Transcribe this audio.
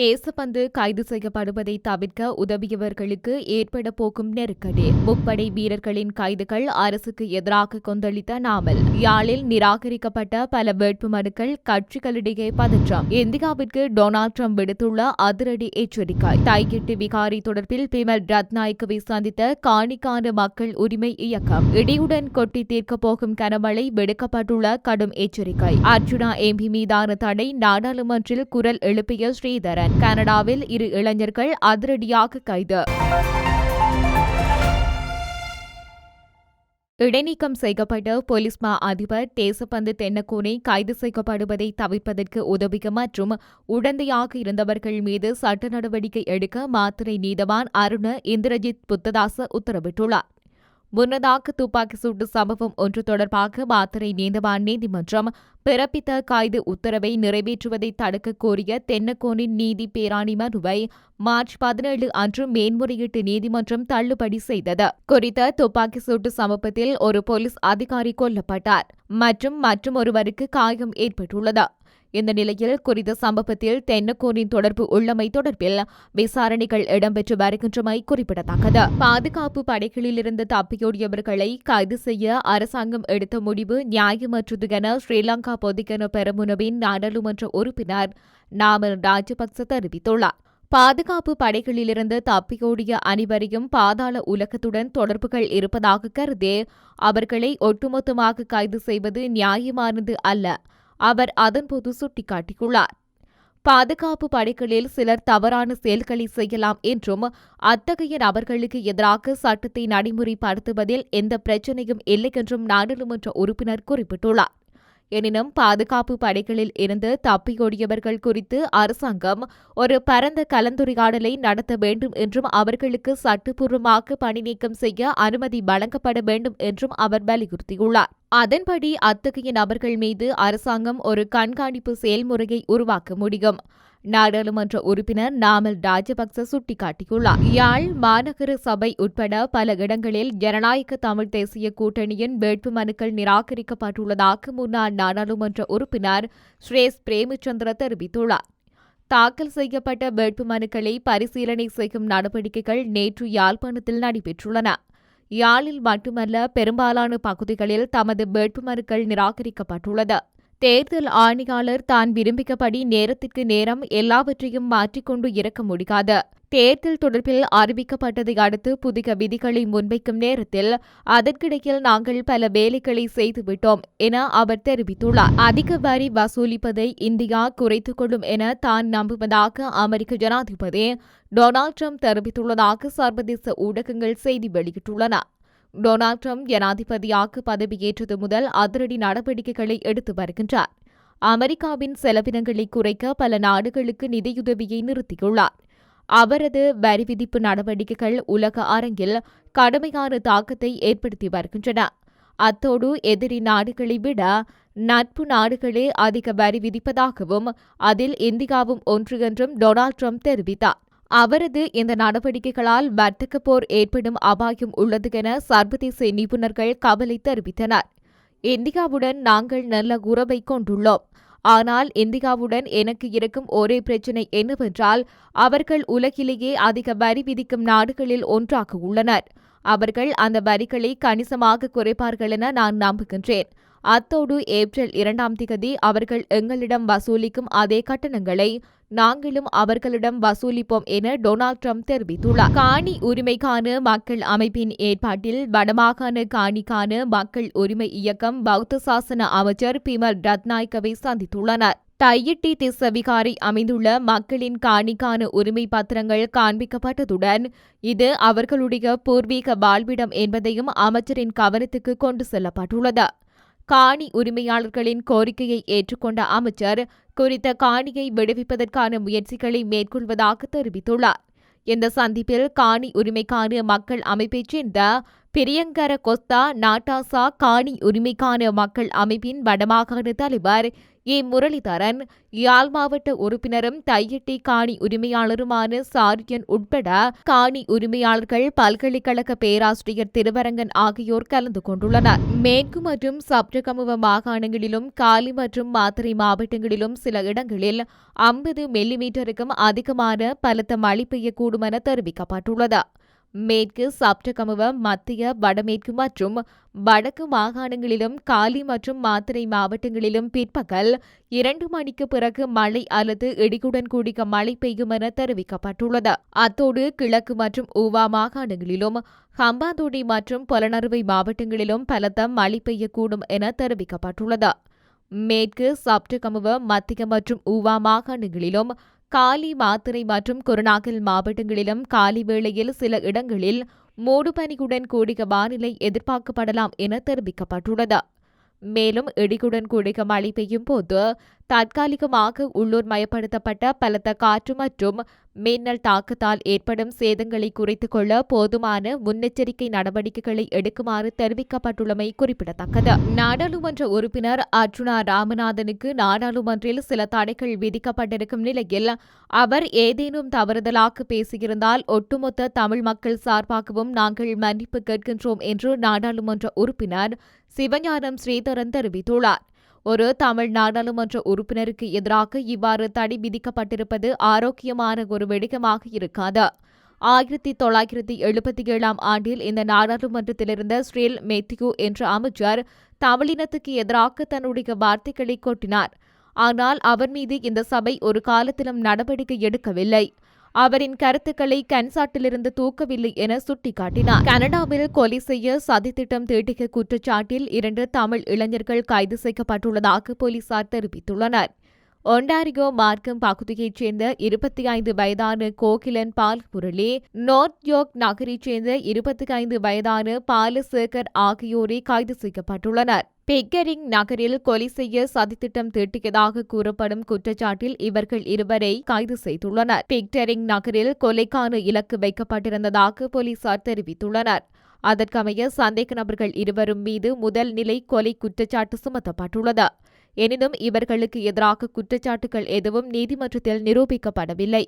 தேசப்பந்து கைது செய்யப்படுவதை தவிர்க்க உதவியவர்களுக்கு ஏற்பட போகும் நெருக்கடி. முப்படை வீரர்களின் கைதுகள் அரசுக்கு எதிராக கொந்தளித்த நாமல். யாழில் நிராகரிக்கப்பட்ட பல வேட்பு மனுக்கள் கட்சிகளிடையே பதற்றம். இந்தியாவிற்கு டொனால்ட் ட்ரம்ப் விடுத்துள்ள அதிரடி எச்சரிக்கை. தைகிட்டு விகாரி தொடர்பில் பிமல் ரத்நாயக்கவை சந்தித்த காணிக்கான மக்கள் உரிமை இயக்கம். இடியுடன் கொட்டி தீர்க்கப் போகும் கனமழை விடுக்கப்பட்டுள்ள கடும் எச்சரிக்கை. அர்ஜுனா எம்பி மீதான தடை நாடாளுமன்றில் குரல் எழுப்பிய ஸ்ரீதரன். கனடாவில் இரு இளைஞர்கள் அதிரடியாக கைது. இடைநீக்கம் செய்யப்பட்ட போலீஸ் மா அதிபர் தேசப்பந்து தென்னக்கோனை கைது செய்யப்படுவதை தவிர்ப்பதற்கு உதவிக மற்றும் உடந்தையாக இருந்தவர்கள் மீது சட்ட நடவடிக்கை எடுக்க மாத்திரை நீதவான் அருண இந்திரஜித் புத்ததாச உத்தரவிட்டுள்ளார். முன்னதாக துப்பாக்கி சூட்டு சம்பவம் ஒன்று தொடர்பாக மாத்தரை நீந்தவான் நீதிமன்றம் பிறப்பித்த கைது உத்தரவை நிறைவேற்றுவதை தடுக்க கோரிய தென்னக்கோனின் நீதி பேராணி மனுவை மார்ச் பதினேழு அன்று மேன்முறையீட்டு நீதிமன்றம் தள்ளுபடி செய்தது. குறித்த துப்பாக்கி சூட்டு சம்பவத்தில் ஒரு போலீஸ் அதிகாரி கொல்லப்பட்டார். மற்றும் மற்றும் ஒருவருக்கு காயம் ஏற்பட்டுள்ளது. இந்த நிலையில் குறித்த சம்பவத்தில் தென்னக்கோரின் தொடர்பு உள்ளமை தொடர்பில் விசாரணைகள் இடம்பெற்று வருகின்றமை குறிப்பிடத்தக்கது. பாதுகாப்பு படைகளிலிருந்து தப்பியோடியவர்களை கைது செய்ய அரசாங்கம் எடுத்த முடிவு நியாயமற்றது என ஸ்ரீலங்கா பொதுக்கென பெரமுனவின் நாடாளுமன்ற உறுப்பினர் நாமல் ராஜபக்ச தெரிவித்துள்ளார். பாதுகாப்பு படைகளிலிருந்து தப்பியோடிய அனைவரையும் பாதாள உலகத்துடன் தொடர்புகள் இருப்பதாக கருதே அவர்களை ஒட்டுமொத்தமாக கைது செய்வது நியாயமானது அல்ல. அவர் அதன்போது சுட்டிக்காட்டியுள்ளார். பாதுகாப்பு படைகளில் சிலர் தவறான செயல்களை செய்யலாம் என்றும் அத்தகைய நபர்களுக்கு எதிராக சட்டத்தை நடைமுறைப்படுத்துவதில் எந்த பிரச்சினையும் இல்லை என்றும் நாடாளுமன்ற உறுப்பினர் குறிப்பிட்டுள்ளார். எனினும் பாதுகாப்பு படைகளில் இருந்து தப்பியோடியவர்கள் குறித்து அரசாங்கம் ஒரு பரந்த கலந்துரையாடலை நடத்த வேண்டும் என்றும் அவர்களுக்கு சட்டப்பூர்வமாக பணி நீக்கம் செய்ய அனுமதி வழங்கப்பட வேண்டும் என்றும் அவர் வலியுறுத்தியுள்ளார். அதன்படி அத்தகைய நபர்கள் மீது அரசாங்கம் ஒரு கண்காணிப்பு செயல்முறையை உருவாக்க முடியும். நாடாளுமன்ற உறுப்பினர் நாமல் ராஜபக்ச சுட்டிக்காட்டியுள்ளார். யாழ் மாநகர சபை உட்பட பல இடங்களில் ஜனநாயக தமிழ் தேசிய கூட்டணியின் வேட்புமனுக்கள் நிராகரிக்கப்பட்டுள்ளதாக முன்னாள் நாடாளுமன்ற உறுப்பினர் ஸ்ரேஷ் பிரேமச்சந்திர தெரிவித்துள்ளார். தாக்கல் செய்யப்பட்ட வேட்புமனுக்களை பரிசீலனை செய்யும் நடவடிக்கைகள் நேற்று யாழ்ப்பாணத்தில் நடைபெற்றுள்ளன. யாழில் மட்டுமல்ல பெரும்பாலான பகுதிகளில் தமது வேட்புமனுக்கள் நிராகரிக்கப்பட்டுள்ளது. தேர்தல் ஆணையாளர் தான் விரும்பியபடி நேரத்திற்கு நேரம் எல்லாவற்றையும் மாற்றிக்கொண்டு இருக்க முடியாது. தேர்தல் தொடர்பில் அறிவிக்கப்பட்டதை அடுத்து புதிய விதிகளை முன்வைக்கும் நேரத்தில் அதற்கிடையில் நாங்கள் பல வேலைகளை செய்துவிட்டோம் என அவர் தெரிவித்துள்ளார். அதிக வரி வசூலிப்பதை இந்தியா குறைத்துக் கொள்ளும் என தான் நம்புவதாக அமெரிக்க ஜனாதிபதி டொனால்ட் ட்ரம்ப் தெரிவித்துள்ளதாக சர்வதேச ஊடகங்கள் செய்தி வெளியிட்டுள்ளன. டொனால்ட் ட்ரம்ப் ஜனாதிபதியாக பதவியேற்றது முதல் அதிரடி நடவடிக்கைகளை எடுத்து வருகின்றார். அமெரிக்காவின் செலவினங்களை குறைக்க பல நாடுகளுக்கு நிதியுதவியை நிறுத்தியுள்ளார். அவரது வரி விதிப்பு நடவடிக்கைகள் உலக அரங்கில் கடுமையான தாக்கத்தை ஏற்படுத்தி வருகின்றன. அத்தோடு எதிரி நாடுகளை விட நட்பு நாடுகளே அதிக வரி விதிப்பதாகவும் அதில் இந்தியாவும் ஒன்று என்றும் டொனால்ட் ட்ரம்ப் தெரிவித்தார். அவரது இந்த நடவடிக்கைகளால் வர்த்தக போர் ஏற்படும் அபாயம் உள்ளது என சர்வதேச நிபுணர்கள் கவலை தெரிவித்தனர். இந்தியாவுடன் நாங்கள் நல்ல உறவை கொண்டுள்ளோம். ஆனால் இந்தியாவுடன் எனக்கு இருக்கும் ஒரே பிரச்சினை என்னவென்றால் அவர்கள் உலகிலேயே அதிக வரி விதிக்கும் நாடுகளில் ஒன்றாக உள்ளனர். அவர்கள் அந்த வரிகளை கணிசமாக குறைப்பார்கள் என நான் நம்புகின்றேன். அத்தோடு ஏப்ரல் இரண்டாம் திகதி அவர்கள் எங்களிடம் வசூலிக்கும் அதே கட்டணங்களை நாங்களும் அவர்களிடம் வசூலிப்போம் என டொனால்ட் ட்ரம்ப் தெரிவித்துள்ளார். காணி உரிமைக்கான மக்கள் அமைப்பின் ஏற்பாட்டில் வடமாகாண காணிக்கான மக்கள் உரிமை இயக்கம் பௌத்த சாசன அமைச்சர் பிமல் ரத்நாயக்கவை சந்தித்துள்ளனர். தையிட்டி திசவிகாரி அமைந்துள்ள மக்களின் காணிக்கான உரிமை பத்திரங்கள் காண்பிக்கப்பட்டதுடன் இது அவர்களுடைய பூர்வீக வாழ்விடம் என்பதையும் அமைச்சரின் கவனத்துக்கு கொண்டு செல்லப்பட்டுள்ளது. காணி உரிமையாளர்களின் கோரிக்கையை ஏற்றுக்கொண்ட அமைச்சர் குறித்த காணியை விடுவிப்பதற்கான முயற்சிகளை மேற்கொள்வதாக தெரிவித்துள்ளார். இந்த சந்திப்பில் காணி உரிமைக்கான மக்கள் அமைப்பைச் சேர்ந்த பிரியங்கர கொஸ்தா நாட்டாசா காணி உரிமைக்கான மக்கள் அமைப்பின் வடமாகாண தலைவர் ஏ. முரளிதரன் யாழ் மாவட்ட உறுப்பினரும் தையட்டி காணி உரிமையாளருமான சாரியன் உட்பட காணி உரிமையாளர்கள் பல்கலைக்கழக பேராசிரியர் திருவரங்கன் ஆகியோர் கலந்து கொண்டுள்ளனர். மேற்கு மற்றும் சப்ரகமுவ மாகாணங்களிலும் காலி மற்றும் மாத்திரை மாவட்டங்களிலும் சில இடங்களில் ஐம்பது மில்லிமீட்டருக்கும் அதிகமான பலத்த மழை பெய்யக்கூடும் என தெரிவிக்கப்பட்டுள்ளது. மேற்கு சப்டகமுவ மத்திய வடமேற்கு மற்றும் வடக்கு மாகாணங்களிலும் காலி மற்றும் மாத்திரை மாவட்டங்களிலும் பிற்பகல் இரண்டு மணிக்கு பிறகு மழை அல்லது இடியுடன் கூடிய மழை பெய்யும் என தெரிவிக்கப்பட்டுள்ளது. அத்தோடு கிழக்கு மற்றும் ஊவா மாகாணங்களிலும் ஹம்பாந்தோட்டை மற்றும் பொலனறுவை மாவட்டங்களிலும் பலத்த மழை பெய்யக்கூடும் என தெரிவிக்கப்பட்டுள்ளது. மேற்கு சப்டகமுவ மத்திய மற்றும் ஊவா மாகாணங்களிலும் காலி மாத்திரை மற்றும் குருநாகல் மாவட்டங்களிலும் காலி வேளையில் சில இடங்களில் மூடுபனியுடன் கூடிய வானிலை எதிர்பார்க்கப்படலாம் என தெரிவிக்கப்பட்டுள்ளது. மேலும் இடியுடன் கூடிய மழை பெய்யும் போது தற்காலிகமாக உள்ளூர் மயப்படுத்தப்பட்ட பலத்த காற்று மற்றும் மின்னல் தாக்கத்தால் ஏற்படும் சேதங்களை குறைத்துக் கொள்ள போதுமான முன்னெச்சரிக்கை நடவடிக்கைகளை எடுக்குமாறு தெரிவிக்கப்பட்டுள்ளமை குறிப்பிடத்தக்கது. நாடாளுமன்ற உறுப்பினர் அர்ஜுனா ராமநாதனுக்கு நாடாளுமன்றில் சில தடைகள் விதிக்கப்பட்டிருக்கும் நிலையில் அவர் ஏதேனும் தவறுதலாக பேசியிருந்தால் ஒட்டுமொத்த தமிழ் மக்கள் சார்பாகவும் நாங்கள் மன்னிப்பு கேட்கின்றோம் என்று நாடாளுமன்ற உறுப்பினர் சிவஞானம் ஸ்ரீதரன் தெரிவித்துள்ளார். ஒரு தமிழ் நாடாளுமன்ற உறுப்பினருக்கு எதிராக இவ்வாறு தடை விதிக்கப்பட்டிருப்பது ஆரோக்கியமான ஒரு வெடிக்கமாக இருக்காது. ஆயிரத்தி தொள்ளாயிரத்தி எழுபத்தி ஏழாம் ஆண்டில் இந்த நாடாளுமன்றத்திலிருந்த ஸ்ரீல் மேத்யூ என்ற அமைச்சர் தமிழினத்துக்கு எதிராக தன்னுடைய வார்த்தைகளை கொட்டினார். ஆனால் அவர் மீது இந்த சபை ஒரு காலத்திலும் நடவடிக்கை எடுக்கவில்லை. அவரின் கருத்துக்களை கன்சாட்டிலிருந்து தூக்கவில்லை என சுட்டிக்காட்டினார். கனடாவில் கொலை செய்ய சதித்திட்டம் தீட்டிய குற்றச்சாட்டில் இரண்டு தமிழ் இளைஞர்கள் கைது செய்யப்பட்டுள்ளதாக போலீசார் தெரிவித்துள்ளனர். ஒண்டாரிகோ மார்க்கம் பகுதியைச் சேர்ந்த இருபத்தி ஐந்து வயதான Kokilan Paul Murali North York நகரைச் சேர்ந்த இருபத்தி ஐந்து வயதான பாலசேகர் ஆகியோரே கைது செய்யப்பட்டுள்ளனர். பிக்கரிங் நகரில் கொலை செய்ய சதித்திட்டம் தீட்டியதாக கூறப்படும் குற்றச்சாட்டில் இவர்கள் இருவரை கைது செய்துள்ளனர். பிக்டரிங் நகரில் கொலைக்கான இலக்கு வைக்கப்பட்டிருந்ததாக போலீசார் தெரிவித்துள்ளனர். அதற்கமைய சந்தேக நபர்கள் இருவரும் மீது முதல் நிலை கொலை குற்றச்சாட்டு சுமத்தப்பட்டுள்ளது. எனினும் இவர்களுக்கு எதிராக குற்றச்சாட்டுகள் எதுவும் நீதிமன்றத்தில் நிரூபிக்கப்படவில்லை.